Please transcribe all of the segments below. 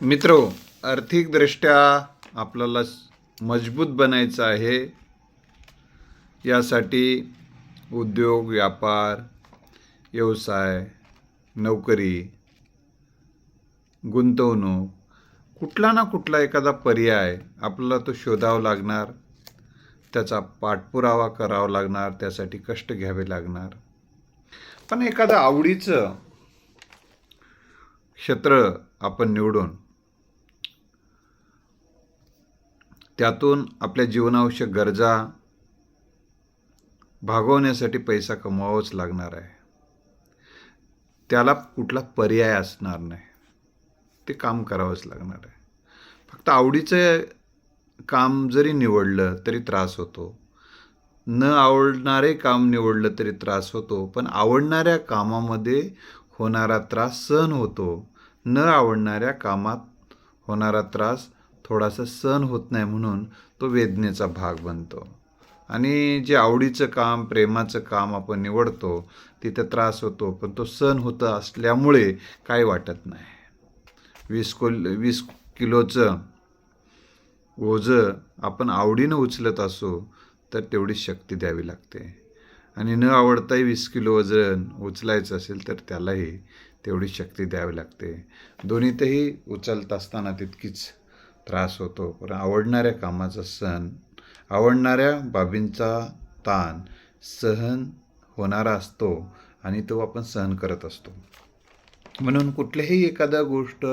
मित्रो आर्थिकदृष्ट्या आपल्याला मजबूत बनायचं आहे. यासाठी उद्योग व्यापार व्यवसाय नोकरी गुंतवणूक कुठला ना कुठला एखादा पर्याय आपल्याला तो शोधावा लागणार. त्याचा पाठपुरावा करावा लागणार त्यासाठी कष्ट घ्यावे लागणार. पण एखादं आवडीचं क्षेत्र आपण निवडून त्यातून आपल्या जीवनावश्यक गरजा भागवण्यासाठी पैसा कमवावाच लागणार आहे. त्याला कुठला पर्याय असणार नाही. ते काम करावंच लागणार आहे. फक्त आवडीचं काम जरी निवडलं तरी त्रास होतो. न आवडणारे काम निवडलं तरी त्रास होतो पण आवडणाऱ्या कामामध्ये होणारा त्रास सहन होतो. न आवडणाऱ्या कामात होणारा त्रास थोडासा सण होत नाही म्हणून तो वेदनेचा भाग बनतो. आणि जे आवडीचं काम प्रेमाचं काम आपण निवडतो तिथं त्रास होतो पण तो सण होतं असल्यामुळे काही वाटत नाही. वीस कोल वीस किलोचं ओझं आपण आवडीनं उचलत असू तर तेवढी शक्ती द्यावी लागते. आणि न आवडताही वीस किलो वजन उचलायचं असेल तर त्यालाही तेवढी शक्ती द्यावी लागते. दोन्हीतही उचलत असताना तितकीच त्रास होतो. पण आवडणाऱ्या कामाचा सण आवडणाऱ्या बाबींचा ताण सहन होणारा असतो आणि तो आपण सहन करत असतो. म्हणून कुठल्याही एखादा गोष्ट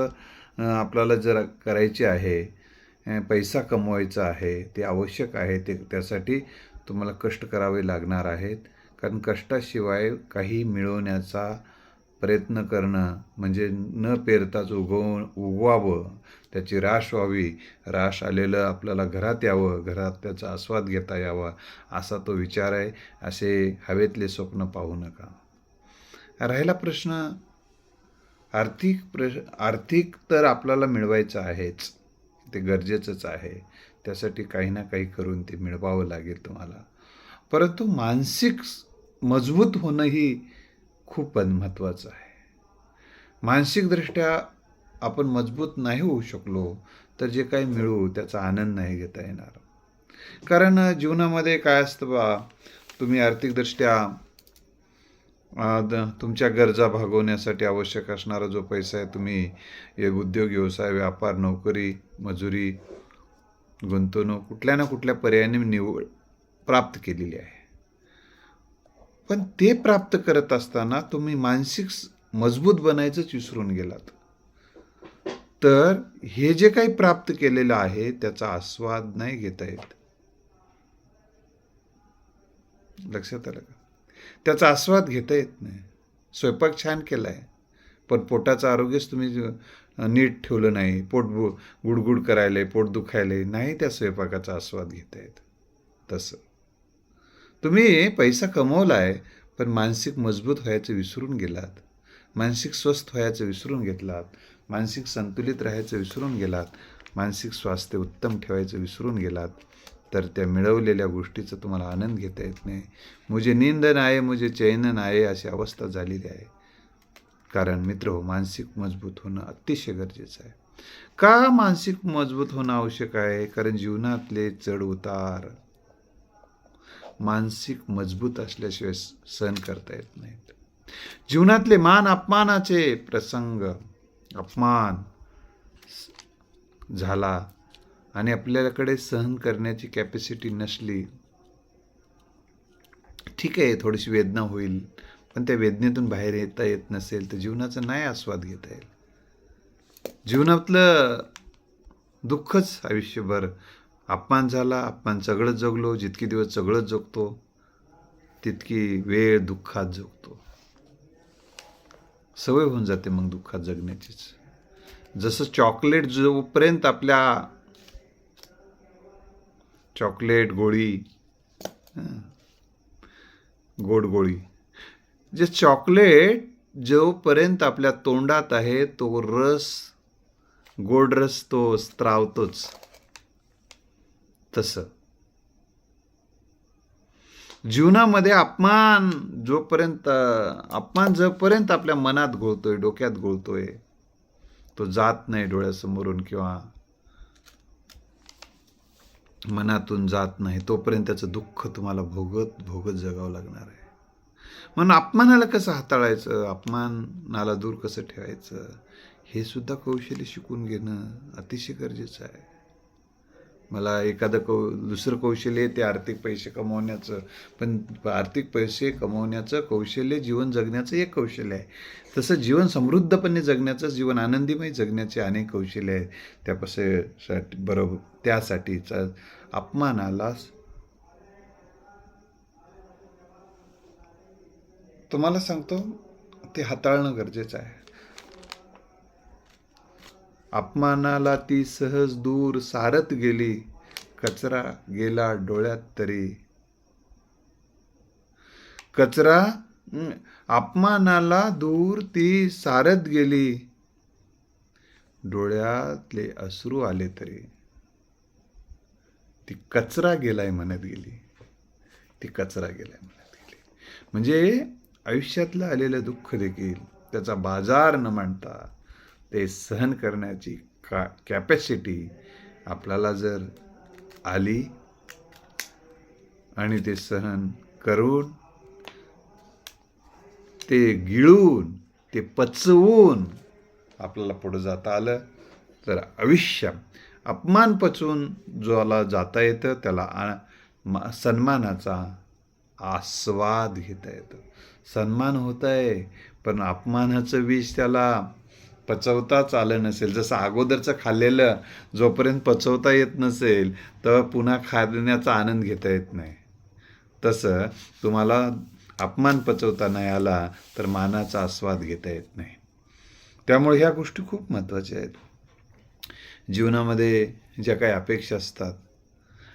आपल्याला जर करायची आहे पैसा कमवायचा आहे ते आवश्यक आहे ते त्यासाठी तुम्हाला कष्ट करावे लागणार आहेत. कारण कष्टाशिवाय काही मिळवण्याचा प्रयत्न करणं म्हणजे न पेरताच उगव उगवावं त्याची राश व्हावी. राश आलेलं आपल्याला घरात यावं घरात त्याचा आस्वाद घेता यावा असा तो विचार आहे. असे हवेतले स्वप्न पाहू नका. राहिला प्रश्न आर्थिक प्रश आर्थिक तर आपल्याला मिळवायचं आहेच. ते गरजेचंच आहे. त्यासाठी काही ना काही करून ते मिळवावं लागेल तुम्हाला. परंतु मानसिक मजबूत होणंही खूप महत्त्वाचं आहे. मानसिकदृष्ट्या आपण मजबूत नाही होऊ शकलो तर जे काही मिळू त्याचा आनंद नाही घेता येणार. कारण जीवनामध्ये काय असतं बा तुम्ही आर्थिकदृष्ट्या तुमच्या गरजा भागवण्यासाठी आवश्यक असणारा जो पैसा आहे तुम्ही एक उद्योग व्यवसाय व्यापार नोकरी मजुरी गुंतवणूक कुठल्या ना कुठल्या पर्यायाने निवड प्राप्त केलेली आहे. पण ते प्राप्त करत असताना तुम्ही मानसिक मजबूत बनायचंच विसरून गेलात. तर हे जे काही प्राप्त केलेलं आहे त्याचा आस्वाद नाही घेता येत. लक्षात आलं का? त्याचा आस्वाद घेता येत नाही. स्वयंपाक छान केला आहे पण पोटाचं आरोग्यच तुम्ही नीट ठेवलं नाही. पोट बु गुडगुड करायला पोट दुखायला नाही त्या स्वयंपाकाचा आस्वाद घेता येत. तसं. तुम्ही पैसा कमवला आहे पण मानसिक मजबूत व्हायचं विसरून गेलात. मानसिक स्वस्थ व्हायचं विसरून घेतलात मानसिक संतुलित राहायचं विसरून गेलात मानसिक स्वास्थ्य उत्तम ठेवायचं विसरून गेलात तर त्या मिळवलेल्या गोष्टीचा तुम्हाला आनंद घेता येत नाही. मुझे नींद आहे मुझे चैन आहे अशी अवस्था झालेली आहे. कारण मित्र हो मानसिक मजबूत होणं अतिशय गरजेचं आहे. का मानसिक मजबूत होणं आवश्यक आहे? कारण जीवनातले चढ उतार मानसिक मजबूत असल्याशिवाय स- सहन करता येत नाहीत. जीवनातले मान अपमानाचे प्रसंग अपमान झाला आणि आपल्याकडे सहन करण्याची कॅपॅसिटी नसली ठीक आहे थोडीशी वेदना होईल पण त्या वेदनेतून बाहेर येता येत नसेल तर जीवनाचा नाही आस्वाद घेता येईल. जीवनातलं दुःखच आयुष्यभर अपमान झाला अपमान सगळंच जगलो जितके दिवस सगळंच जगतो तितकी वेळ दुःखात जगतो. सवय होऊन जाते मग दुःखात जगण्याचीच. जसं चॉकलेट जोपर्यंत आपल्या चॉकलेट गोळी गोड गोळी जे चॉकलेट जोपर्यंत आपल्या तोंडात आहे तो रस गोड रस तो स्त्रावतोच. तसं. जीवनामध्ये अपमान जोपर्यंत अपमान जोपर्यंत आपल्या मनात घोळतोय डोक्यात घोळतोय तो जात नाही डोळ्यासमोरून किंवा मनातून जात नाही तोपर्यंत त्याचं दुःख तुम्हाला भोगत भोगत जगावं लागणार आहे. म्हणून अपमानाला कसं हाताळायचं? अपमानाला दूर कसं ठेवायचं? हे सुद्धा कौशल्य शिकून घेणं अतिशय गरजेचं आहे. मला एखादं कौ दुसरं कौशल्य आहे ते आर्थिक पैसे कमवण्याचं. पण आर्थिक पैसे कमवण्याचं कौशल्य जीवन जगण्याचं एक कौशल्य आहे. तसं जीवन समृद्धपणे जगण्याचं जीवन आनंदीमय जगण्याचे अनेक कौशल्य आहेत. त्यापासून बरोबर हो, त्यासाठीचा अपमानाला तुम्हाला सांगतो ते हाताळणं गरजेचं आहे. अपमानाला ती सहज दूर सारत गेली. कचरा गेला डोळ्यात तरी. कचरा अपमानाला दूर ती सारत गेली. डोळ्यातले अश्रू आले तरी. ती कचरा गेलाय म्हणत गेली. ती कचरा गेलाय म्हणत गेली. म्हणजे आयुष्यातलं आलेलं दुःख देखील त्याचा बाजार न मांडता ते सहन करण्याची का कॅपॅसिटी आपल्याला जर आली आणि ते सहन करून ते गिळून ते पचवून आपल्याला पुढं जाता आलं तर आयुष्य अपमान पचवून ज्याला जाता येतं त्याला आ- सन्मानाचा आस्वाद घेता येतो. सन्मान होत आहे पण अपमानाचं विष त्याला पचवताच आलं नसेल जसं अगोदरचं खाल्लेलं जोपर्यंत पचवता येत नसेल तर पुन्हा खाण्याचा आनंद घेता येत नाही. तसं तुम्हाला अपमान पचवता नाही आला तर मानाचा आस्वाद घेता येत नाही. त्यामुळे ह्या गोष्टी खूप महत्त्वाच्या आहेत. जीवनामध्ये ज्या काही अपेक्षा असतात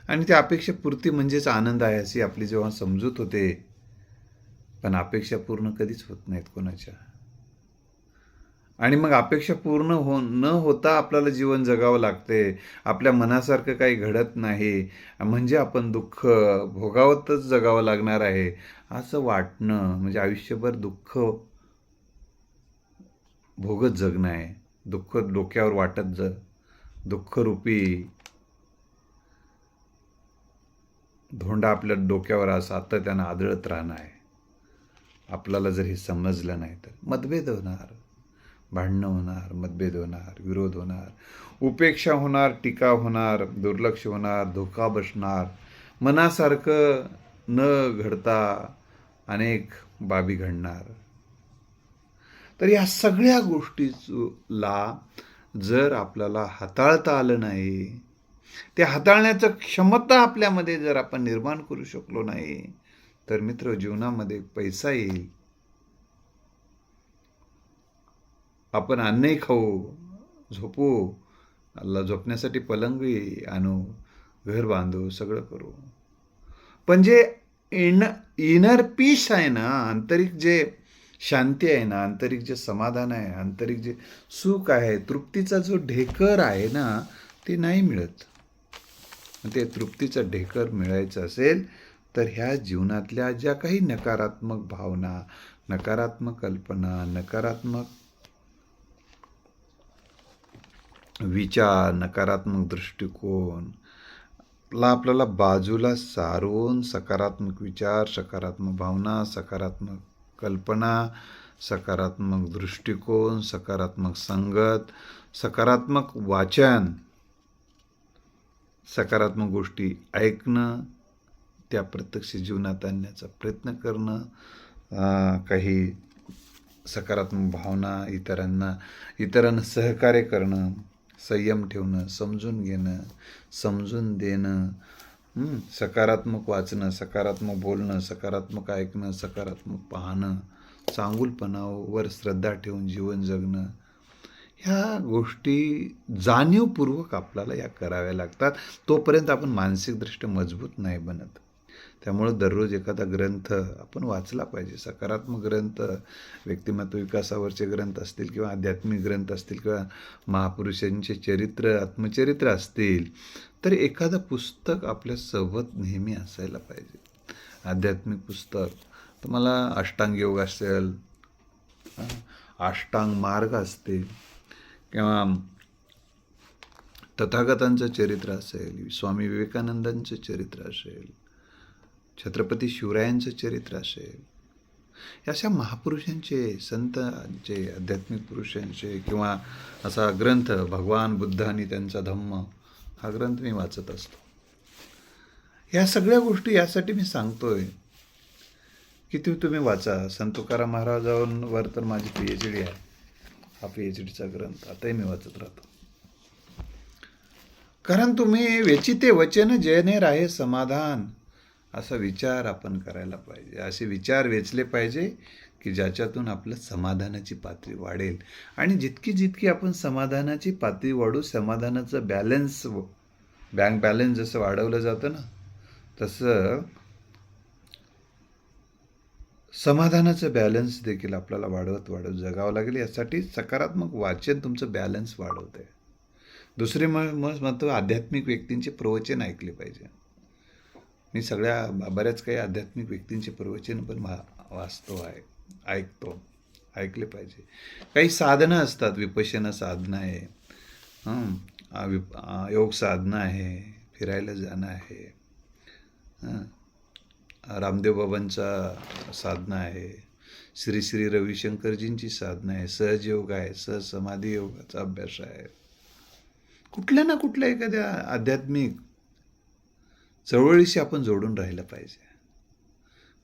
आणि त्या अपेक्षापूर्ती म्हणजेच आनंद आहे अशी आपली जेव्हा समजूत होते पण अपेक्षा पूर्ण कधीच होत नाहीत कोणाच्या. आणि मग अपेक्षा पूर्ण हो न होता आपल्याला जीवन जगावं लागते. आपल्या मनासारखं काही घडत नाही. म्हणजे आपण दुःख भोगावतच जगावं लागणार आहे. असं वाटणं म्हणजे आयुष्यभर दुःख भोगत जगणं आहे. दुःख डोक्यावर वाटत ज दुःखरूपी धोंडा आपल्या डोक्यावर असं त्यांना आदळत राहणं आहे. आपल्याला जर हे समजलं नाही तर मतभेद होणार. भांडणं होणार मतभेद होणार विरोध होणार उपेक्षा होणार टीका होणार दुर्लक्ष होणार धोका बसणार. मनासारखं न घडता अनेक बाबी घडणार. तर या सगळ्या गोष्टीला जर आपल्याला हाताळता आलं नाही ते हाताळण्याचं क्षमता आपल्यामध्ये जर आपण निर्माण करू शकलो नाही तर मित्र जीवनामध्ये पैसा येईल. आपण अन्नही खाऊ झोपू अल्ला झोपण्यासाठी पलंगही आणू घर बांधू सगळं करू. पण जे इन इनर पीस आहे ना आंतरिक जे शांती आहे ना आंतरिक जे समाधान आहे आंतरिक जे सुख आहे तृप्तीचा जो ढेकर आहे ना ते नाही मिळत. ते तृप्तीचं ढेकर मिळायचं असेल तर ह्या जीवनातल्या ज्या काही नकारात्मक भावना नकारात्मक कल्पना नकारात्मक विचार नकारात्मक दृष्टिकोन. ला आपल्याला बाजूला सारून सकारात्मक विचार सकारात्मक भावना सकारात्मक कल्पना सकारात्मक दृष्टिकोन सकारात्मक संगत सकारात्मक वाचन सकारात्मक गोष्टी ऐकणं त्या प्रत्यक्ष जीवनात आणण्याचा प्रयत्न करणं काही सकारात्मक भावना इतरांना इतरांना सहकार्य करणं संयम ठेवणं समजून घेणं समजून देणं सकारात्मक वाचणं सकारात्मक बोलणं सकारात्मक ऐकणं सकारात्मक पाहणं चांगुलपणावर श्रद्धा ठेवून जीवन जगणं ह्या गोष्टी जाणीवपूर्वक आपल्याला या कराव्या लागतात. तोपर्यंत आपण मानसिकदृष्ट्या मजबूत नाही बनत. त्यामुळं दररोज एखादा ग्रंथ आपण वाचला पाहिजे. सकारात्मक ग्रंथ व्यक्तिमत्व विकासावरचे ग्रंथ असतील किंवा आध्यात्मिक ग्रंथ असतील किंवा महापुरुषांचे चरित्र आत्मचरित्र असतील तर एखादं पुस्तक आपल्यासोबत नेहमी असायला पाहिजे. आध्यात्मिक पुस्तक. तुम्हाला अष्टांग योग असेल अष्टांग मार्ग असतील किंवा तथागतांचं चरित्र असेल स्वामी विवेकानंदांचं चरित्र असेल छत्रपती शिवरायांचं चरित्र असेल या अशा महापुरुषांचे संतांचे आध्यात्मिक पुरुषांचे किंवा असा ग्रंथ भगवान बुद्ध आणि त्यांचा धम्म हा ग्रंथ मी वाचत असतो. या सगळ्या गोष्टी यासाठी मी सांगतोय की ते तुम्ही वाचा. संत तुकाराम महाराजांवर तर माझी पी एच डी आहे. हा पी एच डीचा ग्रंथ. आताही मी वाचत राहतो. कारण तुम्ही वेचिते वचन जयने राहे समाधान. असा विचार आपण करायला पाहिजे. असे विचार वेचले पाहिजे की ज्याच्यातून आपलं समाधानाची पातळी वाढेल. आणि जितकी जितकी आपण समाधानाची पातळी वाढू समाधानाचं बॅलन्स बँक बॅलन्स जसं वाढवलं जातं ना तसं समाधानाचं बॅलन्स देखील आपल्याला वाढवत वाढवत जगावं लागेल. यासाठी सकारात्मक वाचन तुमचं बॅलन्स वाढवतं आहे दुसरे म मग आध्यात्मिक व्यक्तींचे प्रवचन ऐकले पाहिजे. मी सगळ्या बऱ्याच काही आध्यात्मिक व्यक्तींचे प्रवचन पण वा वाचतो आहे ऐकतो ऐकले पाहिजे. काही साधनं असतात विपश्यना साधनं आहे विप योग साधनं आहे फिरायला जाणं आहे रामदेव बाबांचा साधना आहे श्री श्री रविशंकरजींची साधना आहे सहज योग आहे सहज समाधी योगाचा अभ्यास आहे. कुठल्या ना कुठल्या एखाद्या आध्यात्मिक चळवळीशी आपण जोडून राहिलं पाहिजे.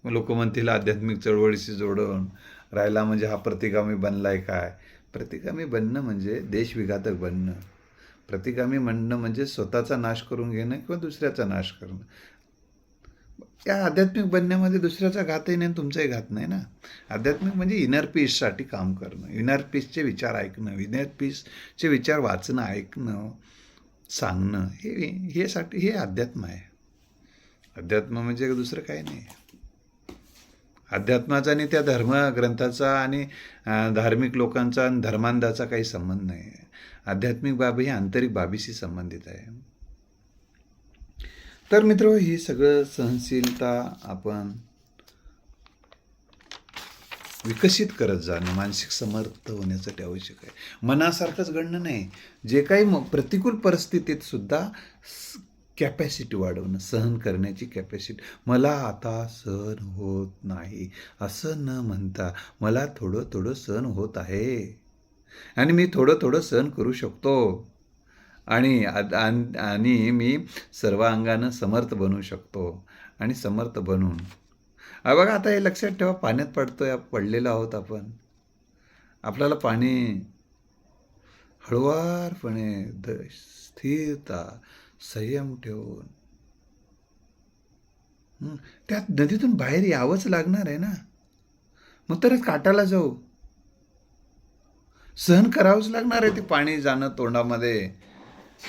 मग लोक म्हणतील आध्यात्मिक चळवळीशी जोडून राहिला म्हणजे हा प्रतिगामी बनलाय काय? प्रतिगामी बनणं म्हणजे देशविघातक बनणं. प्रतिगामी म्हणणं म्हणजे स्वतःचा नाश करून घेणं किंवा दुसऱ्याचा नाश करणं. या आध्यात्मिक बनण्यामध्ये दुसऱ्याचा घातही नाही आणि तुमचाही घात नाही ना. आध्यात्मिक म्हणजे इनर पीससाठी काम करणं. इनर पीसचे विचार ऐकणं. इनर पीसचे विचार वाचणं ऐकणं सांगणं. हे हे साठी हे अध्यात्म आहे. अध्यात्म म्हणजे दुसरं काही नाही. अध्यात्माचा आणि त्या धर्म ग्रंथाचा आणि धार्मिक लोकांचा आणि धर्मांधाचा काही संबंध नाही. आध्यात्मिक बाबी ही आंतरिक बाबीशी संबंधित आहे. तर मित्र ही सगळं सहनशीलता आपण विकसित करत जाणं मानसिक समर्थ होण्यासाठी आवश्यक आहे. मनासारखंच घडणं नाही. जे काही प्रतिकूल परिस्थितीत सुद्धा कॅपॅसिटी वाढवणं सहन करण्याची कॅपॅसिटी मला आता सहन होत नाही. असं न म्हणता मला थोडं थोडं सहन होत आहे. आणि मी थोडं थोडं सहन करू शकतो. आणि आणि मी सर्व अंगानं समर्थ बनू शकतो. आणि समर्थ बनून. बघा आता हे लक्षात ठेवा पाण्यात पडतोय आप- पडलेलो आहोत आपण. आपल्याला पाणी हळुवारपणे द स्थिरता संयम ठेवून. त्यात नदीतून बाहेर यावंच लागणार आहे ना? मग तरच काटाला जाऊ. सहन करावंच लागणार आहे ते पाणी जाणं तोंडामध्ये.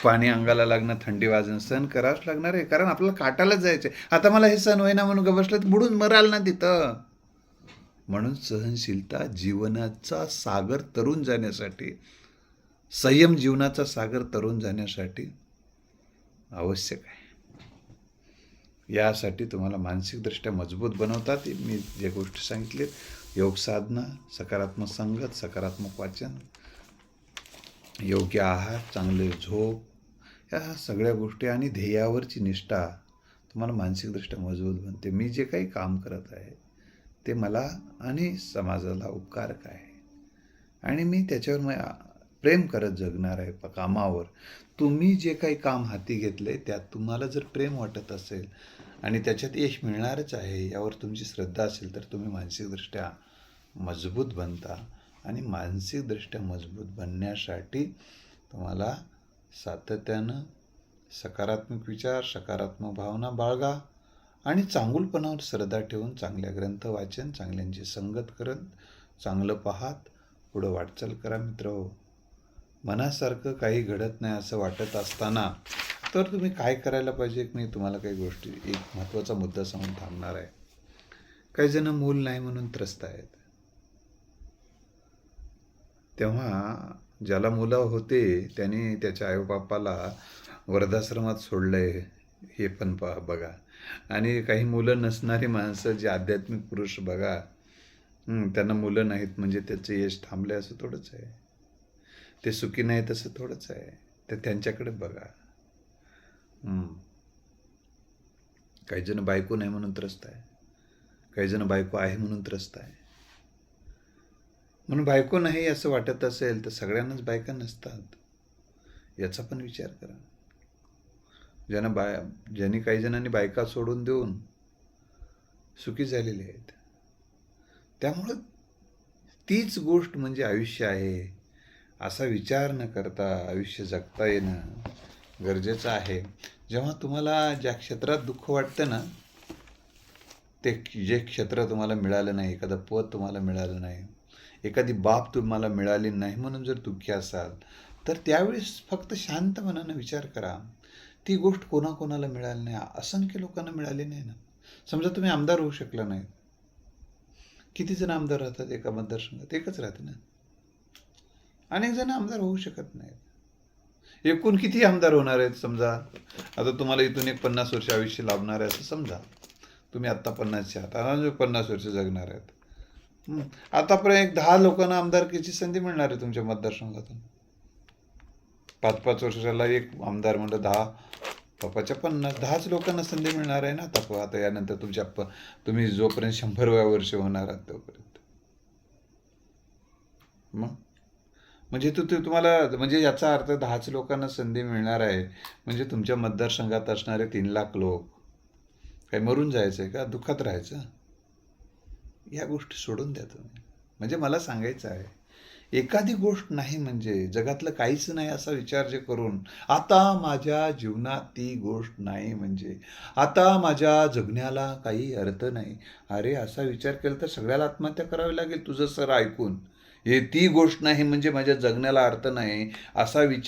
पाणी अंगाला लागणं थंडी वाजणं सहन करावंच लागणार आहे. कारण आपल्याला काटालाच जायचं आहे आता मला हे सहन होईना म्हणून बसलं तर बुडून मराल ना तिथं. म्हणून सहनशीलता जीवनाचा सागर तरून जाण्यासाठी संयम जीवनाचा सागर तरून जाण्यासाठी आवश्यक आहे. यासाठी तुम्हाला मानसिकदृष्ट्या मजबूत बनवतात. मी जे गोष्टी सांगितले योग साधना सकारात्मक संगत सकारात्मक वाचन योग्य आहार चांगले झोप या सगळ्या गोष्टी आणि ध्येयावरची निष्ठा तुम्हाला मानसिकदृष्ट्या मजबूत बनते. मी जे काही काम करत आहे ते मला आणि समाजाला उपकारक आहे. आणि मी त्याच्यावर म प्रेम करत जगणार आहे प- कामावर. तुम्ही जे काही काम हाती घेतले त्यात तुम्हाला जर प्रेम वाटत असेल आणि त्याच्यात यश मिळणारच आहे यावर तुमची श्रद्धा असेल तर तुम्ही मानसिकदृष्ट्या मजबूत बनता. आणि मानसिकदृष्ट्या मजबूत बनण्यासाठी तुम्हाला सातत्यानं सकारात्मक विचार सकारात्मक भावना बाळगा आणि चांगुलपणावर श्रद्धा ठेवून चांगल्या ग्रंथ वाचन चांगल्यांची संगत करत चांगलं पाहात पुढं वाटचाल करा मित्र. मनासारखं काही घडत नाही असं वाटत असताना तर तुम्ही काय करायला पाहिजे? मी तुम्हाला काही गोष्टी एक महत्त्वाचा मुद्दा सांगून थांबणार आहे. काही जण मूल नाही म्हणून त्रस्त आहेत. तेव्हा ज्याला मुलं होते त्यांनी त्याच्या आईबापाला वृद्धाश्रमात सोडलंय. हे पण पा बघा. आणि काही मुलं नसणारी माणसं जे आध्यात्मिक पुरुष बघा त्यांना मुलं नाहीत म्हणजे त्याचं यश थांबले असं थोडंच आहे. ते सुखी नाही तसं थोडंच आहे. तर त्यांच्याकडे बघा. हम्म. काही जण बायको नाही म्हणून त्रस्त आहे. काही जण बायको आहे म्हणून त्रस्त आहे. म्हणून बायको नाही असं वाटत असेल तर सगळ्यांनाच बायका नसतात. याचा पण विचार करा. ज्यांना बाय ज्यांनी काही जणांनी बायका सोडून देऊन सुखी झालेले आहेत. त्यामुळं तीच गोष्ट म्हणजे आयुष्य आहे. असा विचार न करता आयुष्य जगता येणं गरजेचं आहे. जेव्हा तुम्हाला ज्या क्षेत्रात दुःख वाटतं ना ते जे क्षेत्र तुम्हाला मिळालं नाही एखादं पद तुम्हाला मिळालं नाही एखादी बाब तुम्हाला मिळाली नाही म्हणून जर दुःखी असाल तर त्यावेळेस फक्त शांत मनानं विचार करा. ती गोष्ट कोणाकोणाला मिळाली नाही असंख्य लोकांना मिळाली नाही ना. समजा तुम्ही आमदार होऊ शकला नाही. किती जण आमदार राहतात एका मतदारसंघात? एकच राहते ना. अनेक जण आमदार होऊ शकत नाहीत. एकूण किती आमदार होणार आहेत समजा? आता तुम्हाला इथून एक पन्नास वर्ष आयुष्य लाभणार आहे असं समजा. तुम्ही आत्ता पन्नासच्या आहात. आता पन्नास वर्ष जगणार आहेत. आतापर्यंत एक दहा लोकांना आमदारकीची संधी मिळणार आहे तुमच्या मतदारसंघातून. पाच पाच वर्षाला एक आमदार म्हणलं दहा पप्पाच्या पन्नास दहाच लोकांना संधी मिळणार आहे ना आता आता यानंतर तुमच्या प तुम्ही जोपर्यंत शंभरव्या वर्ष होणार आहात तोपर्यंत. मग? म्हणजे तू तू तुम्हाला म्हणजे याचा अर्थ दहाच लोकांना संधी मिळणार आहे. म्हणजे तुमच्या मतदारसंघात असणारे तीन लाख लोक. काय मरून जायचं आहे का? दुःखात राहायचं. या गोष्टी सोडून द्या तुम्ही. म्हणजे मला सांगायचं आहे एखादी गोष्ट नाही म्हणजे जगातलं काहीच नाही असा विचार जे करून आता माझ्या जीवनात ती गोष्ट नाही म्हणजे आता माझ्या जगण्याला काही अर्थ नाही. अरे असा विचार केला तर सगळ्याला आत्महत्या करावी लागेल तुझं सर ऐकून. हे ती गोष्ट नाही म्हणजे माझ्या जगण्याला अर्थ नाही असा विचार